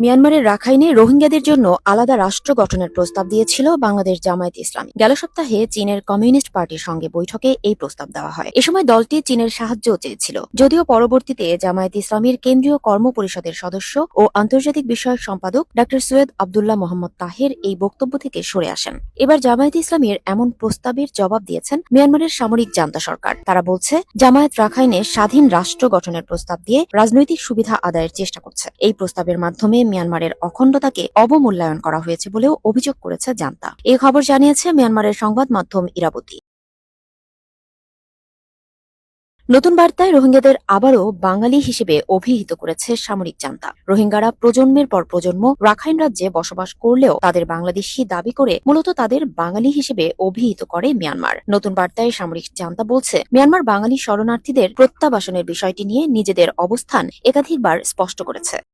মিয়ানমারের রাখাইনে রোহিঙ্গাদের জন্য আলাদা রাষ্ট্র গঠনের প্রস্তাব দিয়েছিল বাংলাদেশ জামায়াত ইসলামী। গেল সপ্তাহে চীনের কমিউনিস্ট পার্টির সঙ্গে বৈঠকে এই প্রস্তাব দেওয়া হয়। এ সময় দলটি চীনের সাহায্যও চেয়েছিল। যদিও পরবর্তীতে জামায়াত ইসলামীর কেন্দ্রীয় কর্ম পরিষদের সদস্য ও আন্তর্জাতিক বিষয়ক সম্পাদক ডা সৈয়দ আবদুল্লাহ মোহাম্মদ তাহের এই বক্তব্য থেকে সরে আসেন। এবার জামায়াত ইসলামীর এমন প্রস্তাবের জবাব দিয়েছেন মিয়ানমারের সামরিক জান্তা সরকার। তারা বলছে, জামায়াত রাখাইনে স্বাধীন রাষ্ট্র গঠনের প্রস্তাব দিয়ে রাজনৈতিক সুবিধা আদায়ের চেষ্টা করছে। এই প্রস্তাবের মাধ্যমে মিয়ানমারের অখণ্ডতাকে অবমূল্যায়ন করা হয়েছে বলেও অভিযোগ করেছে জান্তা। এই খবর জানিয়েছে মিয়ানমারের সংবাদ মাধ্যম ইরাবতী। নতুন বার্তায় রোহিঙ্গাদের আবারও বাঙালি হিসেবে অভিহিত করেছে সামরিক জান্তা। রোহিঙ্গারা প্রজন্মের পর প্রজন্ম রাখাইন রাজ্যে বসবাস করলেও তাদের বাংলাদেশি দাবি করে মূলত তাদের বাঙালি হিসেবে অভিহিত করে মিয়ানমার। নতুন বার্তায় সামরিক জান্তা বলছে, মিয়ানমার বাঙালি শরণার্থীদের প্রত্যাবাসনের বিষয়টি নিয়ে নিজেদের অবস্থান একাধিকবার স্পষ্ট করেছে।